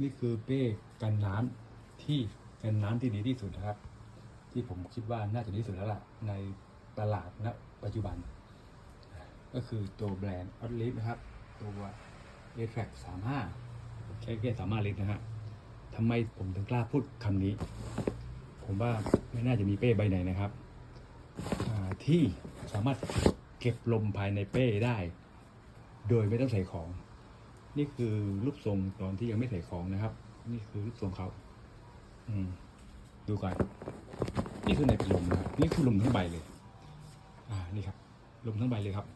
นี่คือเป้กันน้ำที่กันน้ำที่ดีที่สุดนะครับ ที่ผมคิดว่าน่าจะดีที่สุดแล้วล่ะในตลาดณปัจจุบัน ก็คือตัวแบรนด์ออ l ลิฟนะครับตัว a t r a c 35ใช้แค่35ลิตรนะฮะทำไมผมถึงกล้าพูดคำนี้ ผมว่าไม่น่าจะมีเป้ใบไหนนะครับ ที่สามารถเก็บลมภายในเป้ได้ โดยไม่ต้องใส่ของ นี่คือรูปทรงตอนที่ยังไม่ใส่ของนะครับ นี่คือรูปทรงเขาอืมดูก่อนนี่คือในเป็นลมนะครับนี่คือลมทั้งใบเลย อ่านี่ครับลมทั้งใบเลยครับ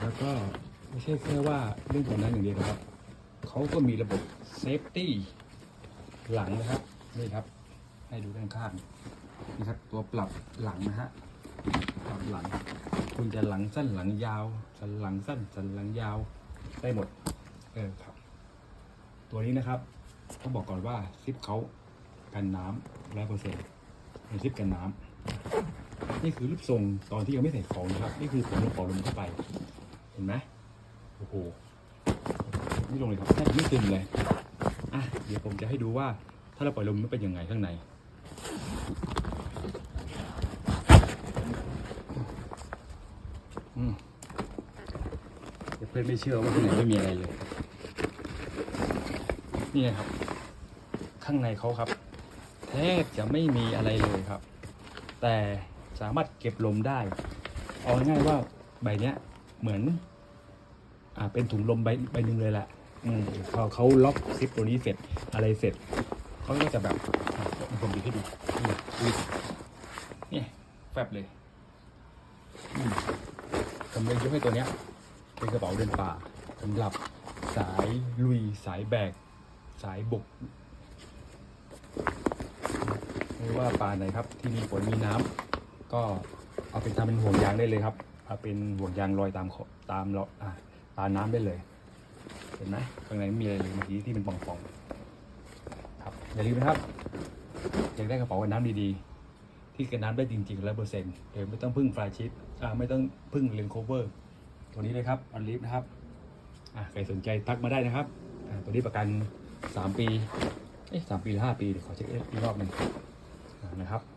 แล้วก็ไม่ใช่แค่ว่าเรื่องของนั้นอย่างเดียวนะครับเขาก็มีระบบเซฟตี้หลังนะครับนี่ครับ ให้ดูด้านข้างนี่ครับ ตัวปรับหลังนะฮะปรับหลัง คุณจะหลังสั้นหลังยาว สันหลังสั้นสันหลังยาวได้หมด เออครับ ตัวนี้นะครับต้องบอกก่อนว่าซิปเขากันน้ำร้อยเปอร์เซ็นต์เป็นซิปกันน้ำนี่คือรูปทรงตอนที่ยังไม่ใส่ของนะครับ นี่คือผมลงปอลมเข้าไป เห็นไหมโอ้โหนี่ลงเลยครับแทบไม่ตึงเลยอะเดี๋ยวผมจะให้ดูว่าถ้าเราปล่อยลมมันเป็นยังไงข้างในอืมเดี๋ยวเพื่อนไม่เชื่อว่าข้างในไม่มีอะไรเลย นี่ครับ ข้างในเขาครับ แทบจะไม่มีอะไรเลยครับ แต่สามารถเก็บลมได้ เอาง่ายว่าใบเนี้ยเหมือน อ่าเป็นถุงลมใบใบหนึ่งเลยแหละอืมพอเขาล็อกซิปตัวนี้เสร็จอะไรเสร็จเขาก็จะแบบอะผมดีให้ดูนี่ดูนี่แฟบเลยอืมผมเลยยกให้ตัวเนี้ยเป็นกระเป๋าเดินป่าสำหรับสายลุยสายแบก สายบุกไม่ว่าป่าไหนครับ ที่มีฝนมีน้ำก็เอาเป็นทำเป็นห่วงยางได้เลยครับเอาเป็นห่วงยางลอยตามตามเราอ่าตามน้ำได้เลย เห็นไหมข้างในไม่มีอะไรเลยเมื่อกี้ที่เป็นป่องๆครับอย่าลืมนะครับอยากได้กระเป๋ากันน้ำดีๆ ที่กันน้ำได้จริงๆร้อยเปอร์เซ็นต์โดยไม่ต้องพึ่งฟลายชิปไม่ต้องพึ่งเลนโคเวอร์ตัวนี้เลยครับออนลิฟนะครับใครสนใจทักมาได้นะครับ ตัวนี้ประกัน สามปี เอ๊ะสามปีหรือห้าปี เดี๋ยวขอเช็คอีกรอบหนึ่งนะครับ